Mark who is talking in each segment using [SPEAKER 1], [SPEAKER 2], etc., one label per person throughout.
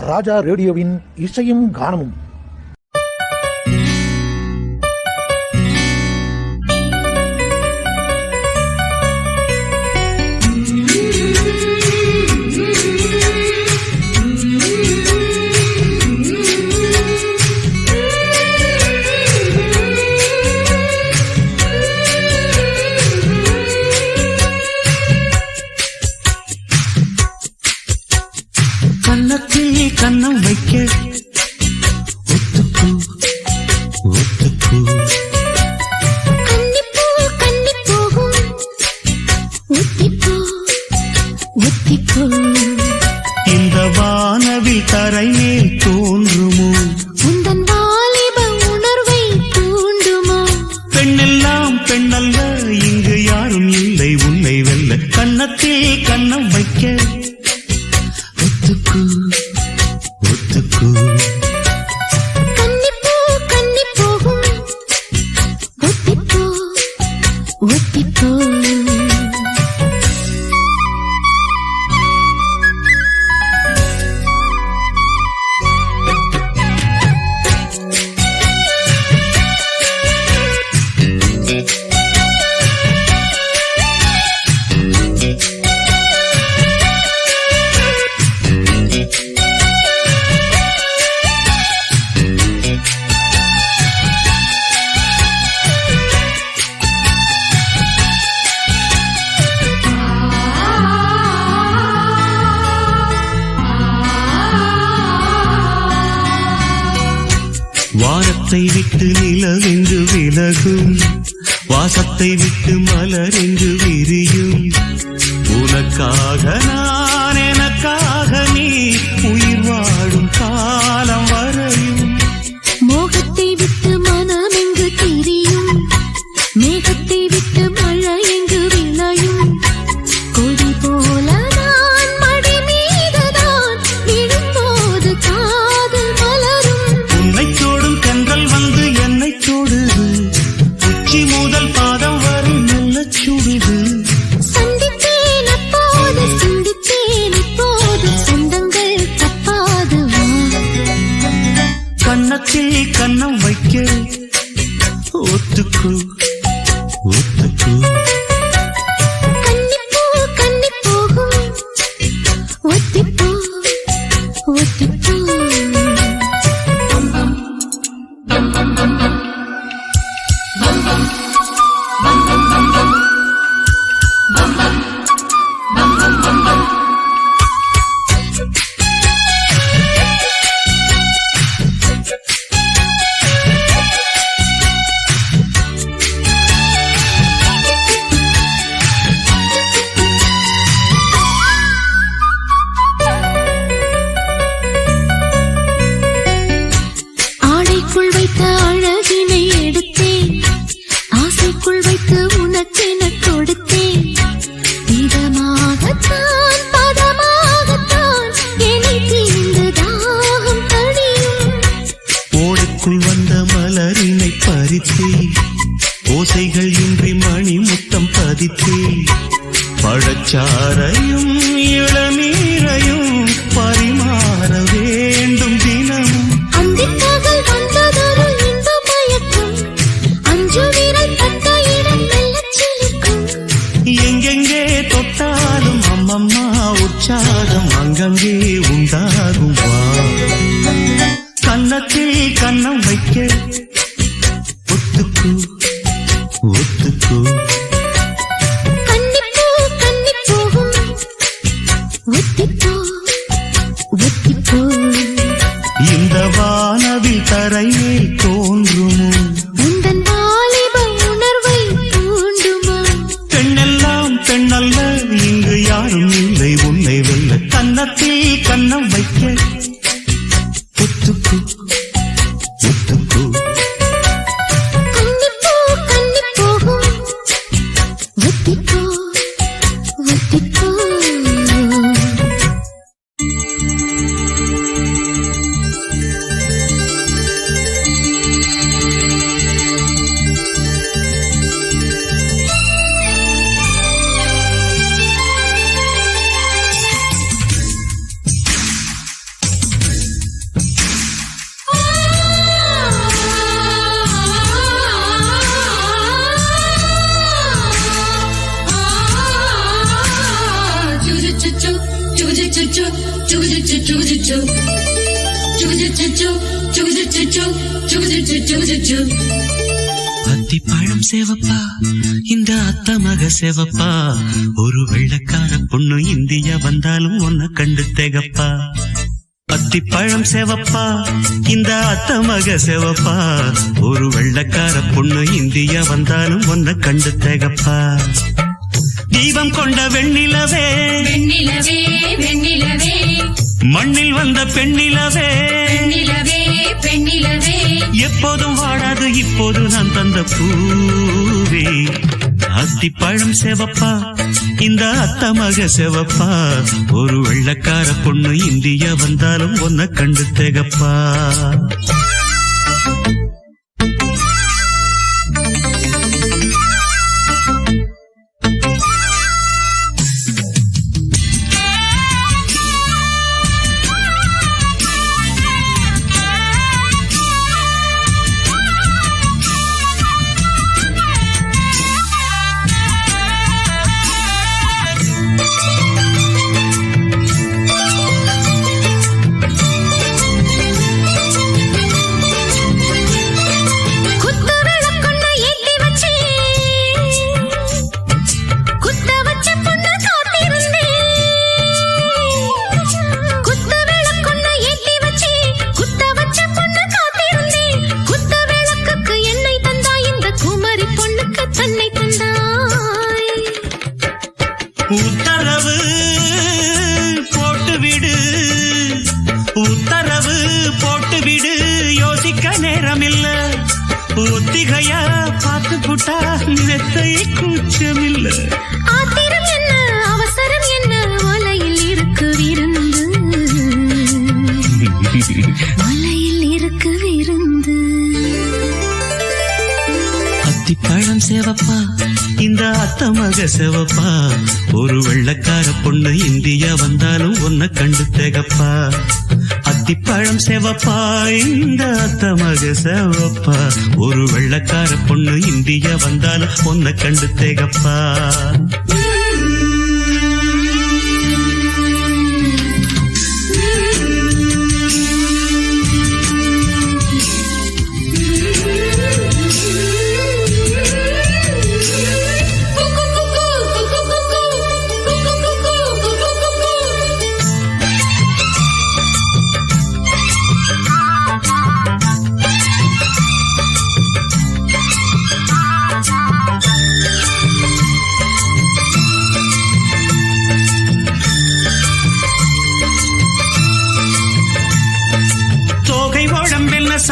[SPEAKER 1] ராஜா ரேடியோவின் இசையும் கானமும்.
[SPEAKER 2] தரை மேல் தோன்றுமோ? வானத்தை விட்டு நிலவென்று விலகும். வாசத்தை விட்டு மலர் என்று விரியும். உனக்காக நான் அத்திப்பழம் சேவப்பா. இந்த அத்த மக சேவப்பா. ஒரு வெள்ளக்கார பொண்ணு இந்தியா வந்தாலும் உன்னை கண்டு தேகப்பா. அத்திப்பழம் சேவப்பா. இந்த அத்த மக சேவப்பா. ஒரு வெள்ளக்கார பொண்ணு இந்தியா வந்தாலும் உன்னை கண்டு தேகப்பா. தீபம் கொண்ட வெண்ணிலவே.
[SPEAKER 3] வெண்ணிலவே வெண்ணிலவே.
[SPEAKER 2] மண்ணில் வந்த பெண்ணிலவே.
[SPEAKER 3] பெண்ணிலவே பெண்ணிலவே.
[SPEAKER 2] எப்போதும் வாடாது இப்போது நான் தந்த பூவே. அத்தி பழம் செவப்பா இந்த அத்த மக செவப்பா. ஒரு வெள்ளக்கார பொண்ணு இந்தியா வந்தாலும் ஒன்ன கண்டு தேகப்பா. மெத்தை கூச்சமில்லை.
[SPEAKER 4] ஆத்திரம் என்ன? அவசரம் என்ன? வலையில் இருக்கு விருந்து வலையில் இருக்கு விருந்து
[SPEAKER 2] அத்திப்பழம் சேவப்பா இந்த அத்த மக சேவப்பா. ஒரு வெள்ளக்கார பொண்ணு இந்தியா வந்தாலும் உன்னை கண்டு தேகப்பா. அத்திப்பழம் செவப்பா இந்த அத்த செவப்பா. ஒரு வெள்ளக்கார பொண்ணு இந்தியா வந்தாலும் ஒன்ன கண்டு தேகப்பா.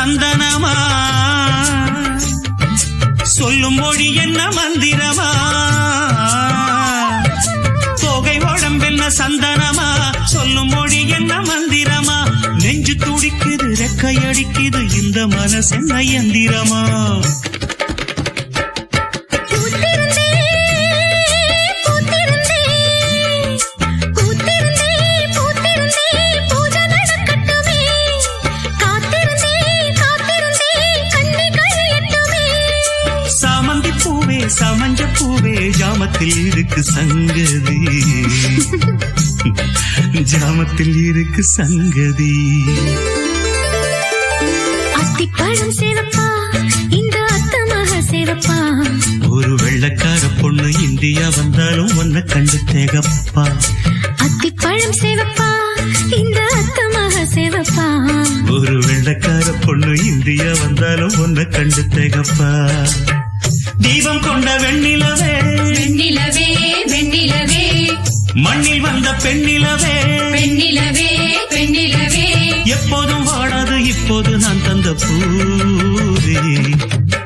[SPEAKER 2] சந்தனமா? சொல்லும் மொழி என்ன மந்திரமா? தொகை உடம்பென்ன சந்தனமா? சொல்லும் மொழி என்ன மந்திரமா? நெஞ்சு துடிக்குது ரெக்கையடிக்குது இந்த மனசென்ன எந்திரமா ஜாமத்தில் இருக்கு சங்கதி.
[SPEAKER 4] அத்திப்பழம் சேவப்பா இந்த அத்தமாக சேவப்பா
[SPEAKER 2] ஒரு வெள்ளக்கார பொண்ணு இந்தியா வந்தாலும் உன்னை கண்டு தேகப்பா.
[SPEAKER 4] அத்திப்பழம் சேவப்பா இந்த அத்தமாக சேவப்பா
[SPEAKER 2] ஒரு வெள்ளக்கார பொண்ணு இந்தியா வந்தாலும் உன்னை கண்டு தேகப்பா. தீபம் கொண்ட வெண்ணிலவே.
[SPEAKER 3] வெண்ணிலவே வெண்ணிலவே.
[SPEAKER 2] மண்ணில் வந்த பெண்ணிலவே.
[SPEAKER 3] பெண்ணிலவே பெண்ணிலவே.
[SPEAKER 2] எப்போதும் வாடாது இப்போது நான் தந்த பூவே.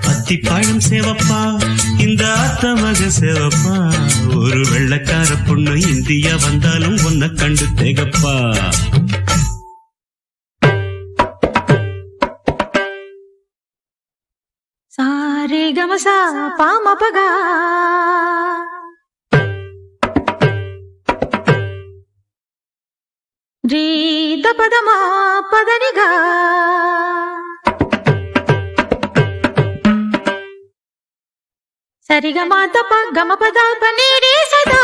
[SPEAKER 2] அத்திப்பழம் சேவப்பா இந்த அத்த மக சேவப்பா. ஒரு வெள்ளக்கார பொண்ணு இந்தியா வந்தாலும் உன்னை கண்டு தேகப்பா.
[SPEAKER 5] சாரே கமசா பாமபகா. జీత పదమా పదనిగా సరిగ మాత గమ పదా పనీరే
[SPEAKER 2] సదా.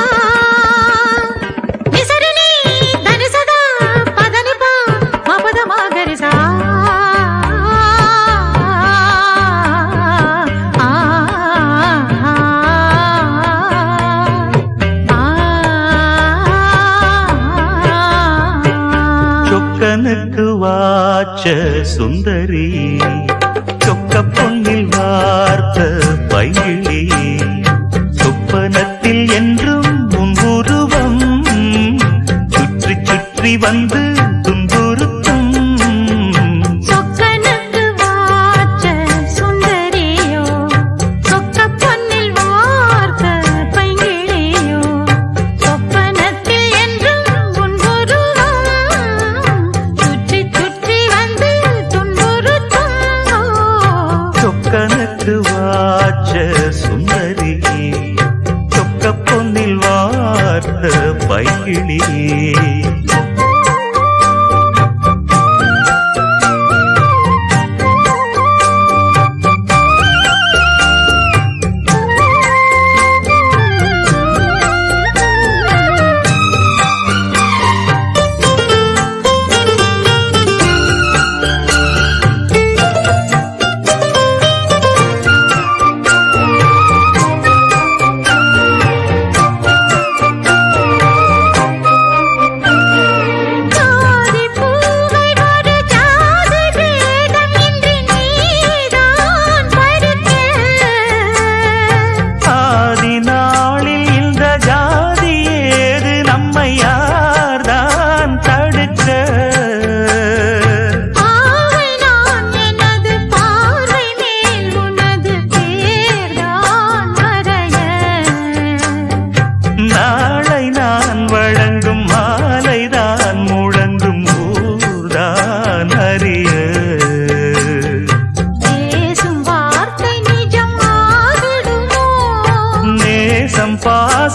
[SPEAKER 2] காட்ச சுந்தரி சொக்க பொன்னில் வார்த்த பைகிளி சொப்பனத்தில் என்றும் உன் உருவம் சுற்றி சுற்றி வந்து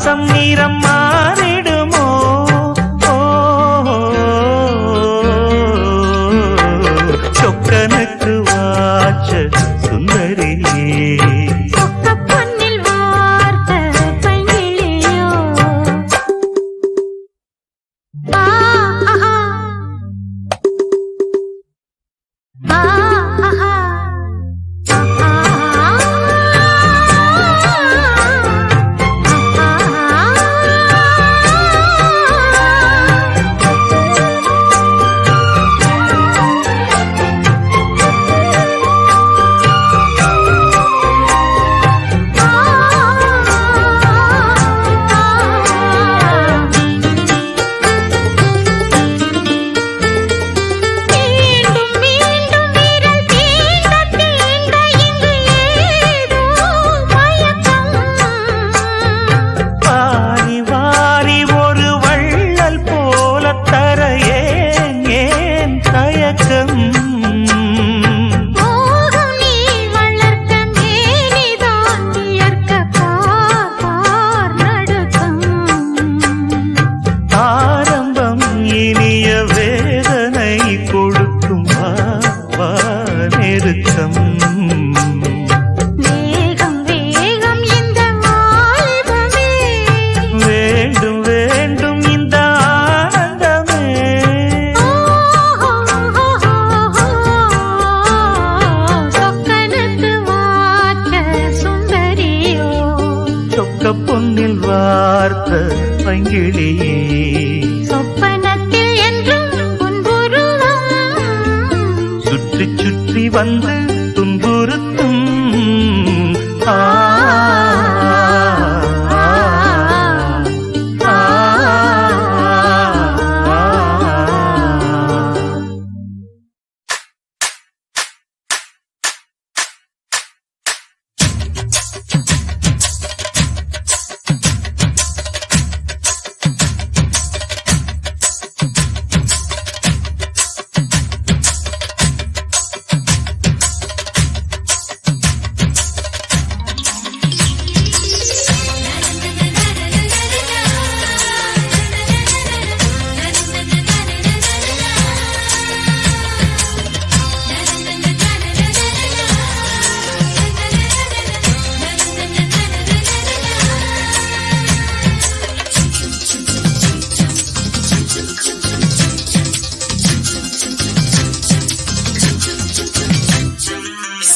[SPEAKER 5] பாசம்
[SPEAKER 2] நிறம்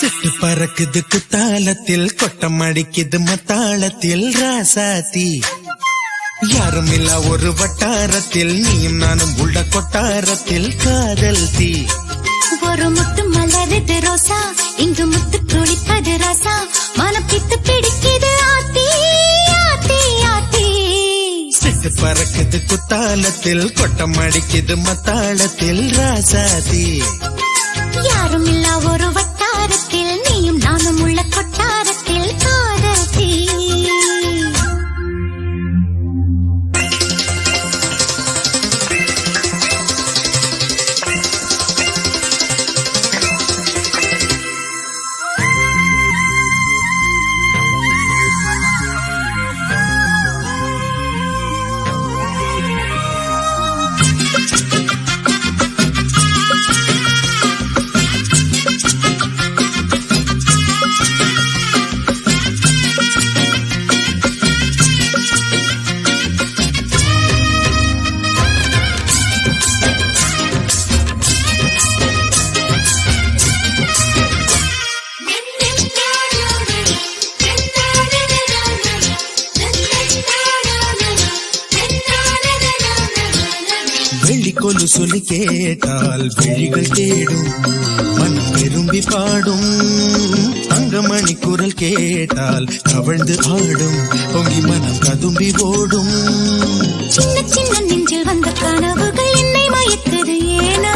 [SPEAKER 6] சிட்டு பறக்குது குத்தாலத்தில் கொட்டம் அடிக்குது மத்தாளத்தில் ராசாத்தி. யாரும் இல்ல ஒரு வட்டாரத்தில் நீயும் நானும் உள்ள கொட்டாரத்தில் காதல் தீ.
[SPEAKER 4] ஒரு முத்து மலருது ரோசா இங்கு முத்து துளிப்பது ராசா. மனம் பித்து பிடிக்குது ஆத்தி
[SPEAKER 6] பறக்குது குத்தாலத்தில் கொட்டம் அடிக்குது மத்தாளத்தில் ராசாத்தி.
[SPEAKER 4] யாரும் இல்ல ஒரு வட்டாரத்தில்
[SPEAKER 6] தங்கமணி குரல் கேட்டால் கவிழ்ந்து ஆடும் பொங்கி மனம் கதும்பி ஓடும்.
[SPEAKER 4] சின்ன சின்ன நெஞ்சில் வந்த கனவுகள் என்னை மயக்குது ஏனா?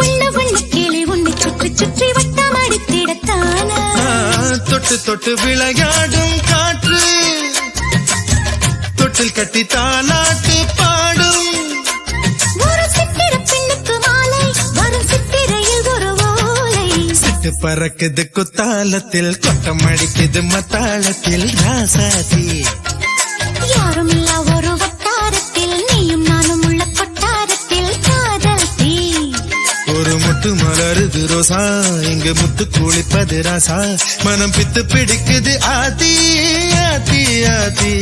[SPEAKER 4] வண்ண வண்ண கிளி உன்னை சுற்றி சுற்றி வட்டம் அடித்திடத்தானா?
[SPEAKER 6] ஆ, தொட்டு தொட்டு விளையாடும் காற்று. தொட்டில் கட்டி தாலாட்டு பாடும் சிட்டு பறக்குது குத்தாலத்தில் கொட்டம் அடிக்குது மத்தாளத்தில் ராசாதி
[SPEAKER 4] யாரும் இல்ல ஒரு வட்டாரத்தில் நீயும் நானும் உள்ள கொட்டாரத்தில் காதல்
[SPEAKER 6] ஒரு முட்டு மலருது ரோசா இங்கு முத்து குளிப்பது ராசா. மனம் பித்து பிடிக்குது ஆதி ஆதி ஆதி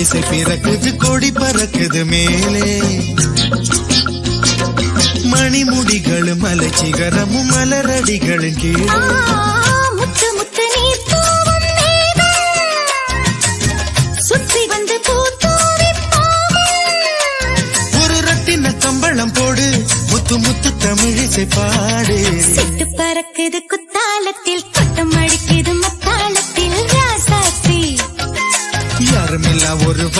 [SPEAKER 6] இசை பிறக்குது கொடி பறக்குது மேலே. மணிமுடிகளும் மலச்சிகரமும் மலரடிகளும்
[SPEAKER 4] ஆ,
[SPEAKER 6] கீழே ஒரு ரட்டின கம்பளம் போடு முத்து முத்து தமிழிசை பாடு.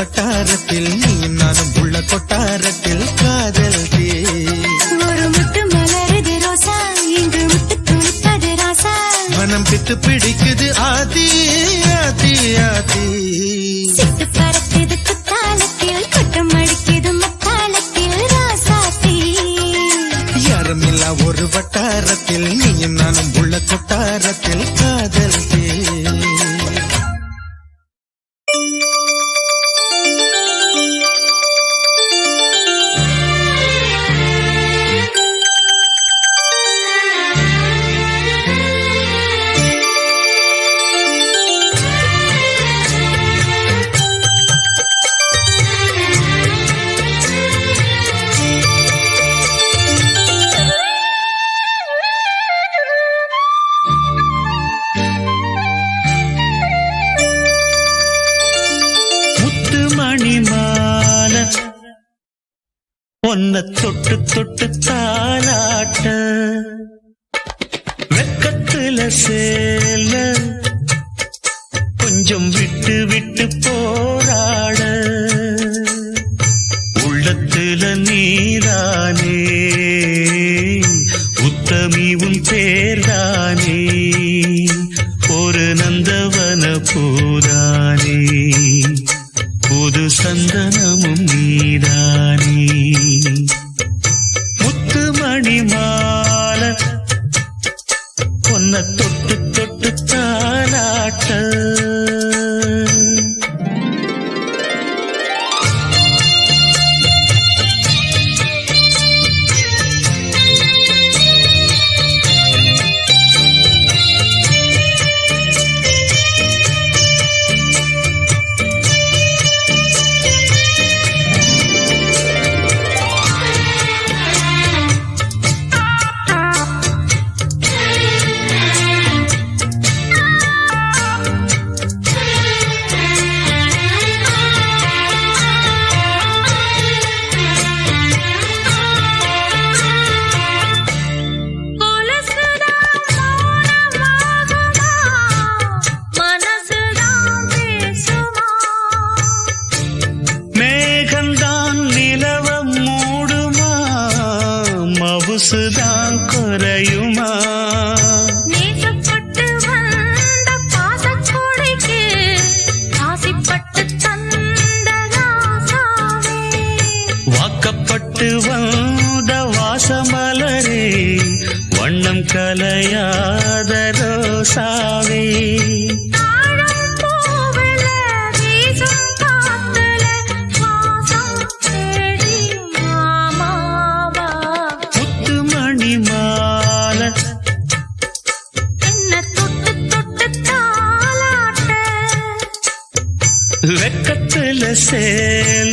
[SPEAKER 6] வட்டாரத்தில் நீயும் நானும் உள்ள கொட்டாரத்தில் காதல் தீ
[SPEAKER 4] ஒரு முட்டு மலருது ரோசா இங்கு முட்டு துளிப்பது ராசா.
[SPEAKER 6] மனம் பித்து பிடிக்குது ஆதி ஆதி ஆதி
[SPEAKER 2] தொட்டு தொட்டு தாலாட்ட வெக்கத்துல சேல கொஞ்சம் விட்டு விட்டு போராட. உள்ளத்துல நீர் நீதானே உத்தமி உன் பேர்தானே. ஒரு நந்தவன பூதானே புது சந்தனமும் நீதானே வெக்கத்துல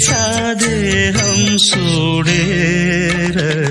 [SPEAKER 2] லேசாதேகம் சூடேற.
[SPEAKER 4] முத்துமணி